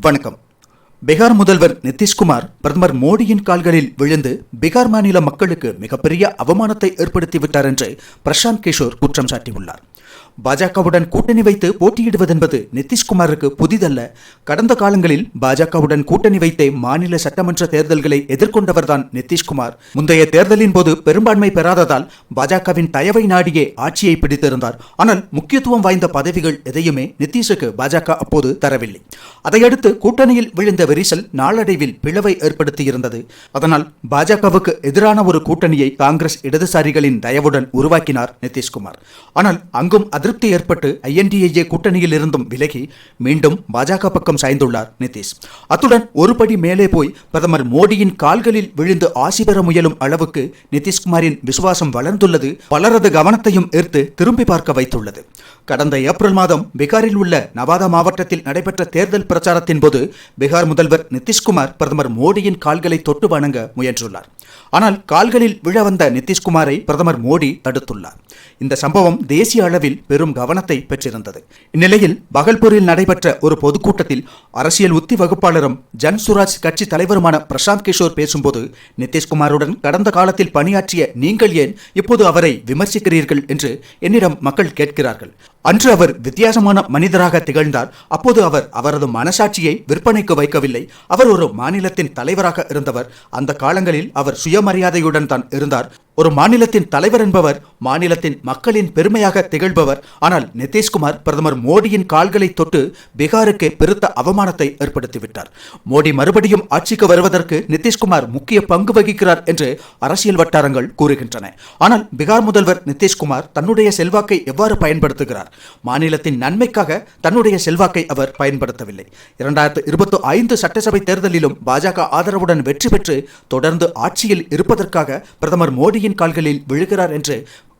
வணக்கம். பீகார் முதல்வர் நிதிஷ்குமார் பிரதமர் மோடியின் கால்களில் விழுந்து பீகார் மாநில மக்களுக்கு மிகப்பெரிய அவமானத்தை ஏற்படுத்திவிட்டார் என்று பிரசாந்த் கிஷோர் குற்றம் சாட்டியுள்ளார். பாஜகவுடன் கூட்டணி வைத்து போட்டியிடுவதென்பது நிதிஷ்குமாருக்கு புதிதல்ல. கடந்த காலங்களில் பாஜகவுடன் கூட்டணி வைத்தே மாநில சட்டமன்ற தேர்தல்களை எதிர்கொண்டவர்தான் நிதிஷ்குமார். முந்தைய தேர்தலின் போது பெரும்பான்மை பெறாததால் பாஜகவின் தயவை நாடியே ஆட்சியை பிடித்திருந்தார். ஆனால் முக்கியத்துவம் வாய்ந்த பதவிகள் எதையுமே நிதிஷுக்கு பாஜக அப்போது தரவில்லை. அதையடுத்து கூட்டணியில் விழுந்த விரிசல் நாளடைவில் பிளவை ஏற்படுத்தியிருந்தது. அதனால் பாஜகவுக்கு எதிரான ஒரு கூட்டணியை காங்கிரஸ் இடதுசாரிகளின் தயவுடன் உருவாக்கினார் நிதிஷ்குமார். ஆனால் அங்கும் அதிருப்தி ஏற்பட்டு ஐஎன்டிஏ கூட்டணியில் இருந்தும் விலகி மீண்டும் பாஜக பக்கம் சாய்ந்துள்ளார் நிதிஷ். அத்துடன் ஒருபடி மேலே போய் பிரதமர் மோடியின் கால்களில் விழுந்து ஆசி பெற முயலும் அளவுக்கு நிதிஷ்குமாரின் விசுவாசம் வளர்ந்துள்ளது பலரது கவனத்தையும் ஈர்த்து திரும்பி பார்க்க வைத்துள்ளது. கடந்த ஏப்ரல் மாதம் பீகாரில் உள்ள நவாதா மாவட்டத்தில் நடைபெற்ற தேர்தல் பிரச்சாரத்தின் போது பீகார் முதல்வர் நிதிஷ்குமார் பிரதமர் மோடியின் கால்களை தொட்டு வணங்க முயன்றுள்ளார். ஆனால் கால்களில் விழ வந்த நிதிஷ்குமாரை பிரதமர் மோடி தடுத்துள்ளார். இந்த சம்பவம் தேசிய அளவில் பெரும் கவனத்தை பெற்றிருந்தது. இந்நிலையில் பகல்பூரில் நடைபெற்ற ஒரு பொதுக்கூட்டத்தில் அரசியல் உத்தி வகுப்பாளரும் ஜன் சுராஜ் கட்சி தலைவருமான பிரசாந்த் கிஷோர் பேசும்போது நிதிஷ்குமாருடன் கடந்த காலத்தில் பணியாற்றிய நீங்கள் ஏன் இப்போது அவரை விமர்சிக்கிறீர்கள் என்று என்னிடம் மக்கள் கேட்கிறார்கள். அன்று அவர் வித்தியாசமான மனிதராக திகழ்ந்தார். அப்போது அவர் அவரது மனசாட்சியை விற்பனைக்கு வைக்கவில்லை. அவர் ஒரு மாநிலத்தின் தலைவராக இருந்தவர். அந்த காலங்களில் அவர் சுயமரியாதையுடன் தான் இருந்தார். ஒரு மாநிலத்தின் தலைவர் என்பவர் மாநிலத்தின் மக்களின் பெருமையாக திகழ்பவர். ஆனால் நிதிஷ்குமார் பிரதமர் மோடியின் கால்களை தொட்டு பீகாருக்கு பெருத்த அவமானத்தை ஏற்படுத்திவிட்டார். மோடி மறுபடியும் ஆட்சிக்கு வருவதற்கு நிதிஷ்குமார் முக்கிய பங்கு வகிக்கிறார் என்று அரசியல் வட்டாரங்கள் கூறுகின்றன. ஆனால் பீகார் முதல்வர் நிதிஷ்குமார் தன்னுடைய செல்வாக்கை எவ்வாறு பயன்படுத்துகிறார்? மாநிலத்தின் நன்மைக்காக தன்னுடைய செல்வாக்கை அவர் பயன்படுத்தவில்லை. இரண்டாயிரத்து இருபத்தி ஐந்து சட்டசபை தேர்தலிலும் பாஜக ஆதரவுடன் வெற்றி பெற்று தொடர்ந்து ஆட்சியில் இருப்பதற்காக பிரதமர் மோடி மோடியின் கால்களில் விழுகிறார் என்று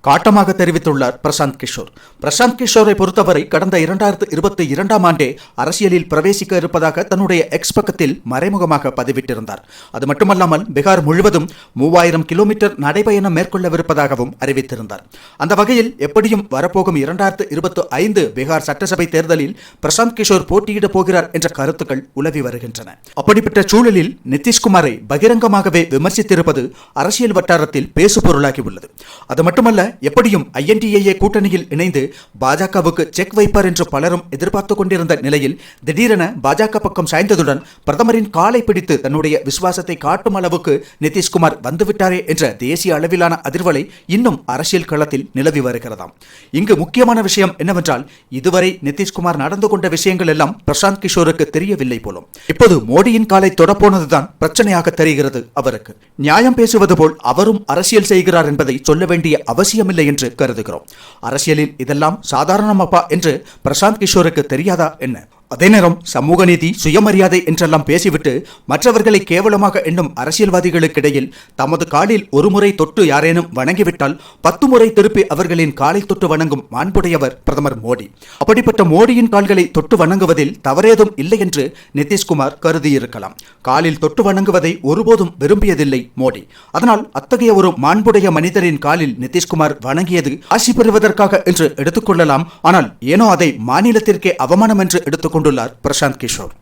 காட்டமாக தெரிவித்துள்ளார் பிரசாந்த் கிஷோர். பிரசாந்த் கிஷோரை பொறுத்தவரை கடந்த இரண்டாயிரத்து இருபத்தி இரண்டாம் ஆண்டே அரசியலில் பிரவேசிக்க இருப்பதாக தன்னுடைய எக்ஸ் பக்கத்தில் மறைமுகமாக பதிவிட்டிருந்தார். அது மட்டுமல்லாமல் பீகார் முழுவதும் மூவாயிரம் கிலோமீட்டர் நடைபயணம் மேற்கொள்ளவிருப்பதாகவும் அறிவித்திருந்தார். அந்த வகையில் எப்படியும் வரப்போகும் இரண்டாயிரத்து இருபத்தி ஐந்து பீகார் சட்டசபை தேர்தலில் பிரசாந்த் கிஷோர் போட்டியிடப் போகிறார் என்ற கருத்துக்கள் உலவி வருகின்றன. அப்படிப்பட்ட சூழலில் நிதிஷ்குமாரை பகிரங்கமாகவே விமர்சித்திருப்பது அரசியல் வட்டாரத்தில் பேசுபொருளாகி உள்ளது அது மட்டுமல்ல எப்படியும் ஐஎன்டிஏஏ கூட்டணியில் இணைந்து பாஜகவுக்கு செக் வைப்பார் என்று பலரும் எதிர்பார்த்து கொண்டிருந்த நிலையில் திடீரென பாஜக பக்கம் சாய்ந்ததுடன் பிரதமரின் காலை பிடித்து தன்னுடைய விசுவாசத்தை காட்டும் அளவுக்கு நிதிஷ்குமார் வந்துவிட்டாரே என்ற தேசிய அளவிலான அதிர்வலை இன்னும் அரசியல் களத்தில் நிலவி வருகிறதாம். இங்கு முக்கியமான விஷயம் என்னவென்றால் இதுவரை நிதிஷ்குமார் நடந்து கொண்ட விஷயங்கள் எல்லாம் பிரசாந்த் கிஷோருக்கு தெரியவில்லை போலும். இப்போது மோடியின் காலை தொடப்போனதுதான் பிரச்சனையாக தெரிகிறது அவருக்கு. நியாயம் பேசுவது போல் அவரும் அரசியல் செய்கிறார் என்பதை சொல்ல வேண்டிய அவசியம் அவசியமில்லை என்று கருதுகிறோம். அரசியலில் இதெல்லாம் சாதாரணமாப்பா என்று பிரசாந்த் கிஷோருக்கு தெரியாதா என்ன? அதே நேரம் சமூக நீதி சுயமரியாதை என்றெல்லாம் பேசிவிட்டு மற்றவர்களை கேவலமாக எண்ணும் அரசியல்வாதிகளுக்கிடையில் தமது காலில் ஒரு முறை தொட்டு யாரேனும் வணங்கிவிட்டால் பத்து முறை திருப்பி அவர்களின் காலை தொட்டு வணங்கும் மாண்புடையவர் பிரதமர் மோடி. அப்படிப்பட்ட மோடியின் கால்களை தொட்டு வணங்குவதில் தவறேதும் இல்லை என்று நிதிஷ்குமார் கருதியிருக்கலாம். காலில் தொட்டு வணங்குவதை ஒருபோதும் விரும்பியதில்லை மோடி. அதனால் அத்தகைய ஒரு மாண்புடைய மனிதரின் காலில் நிதிஷ்குமார் வணங்கியது ஆசி பெறுவதற்காக என்று எடுத்துக்கொள்ளலாம் ஆனால் ஏனோ அதை மாநிலத்திற்கே அவமானம் என்று எடுத்துக்கொண்டு கொண்டுள்ளார் பிரசாந்த் கிஷோர்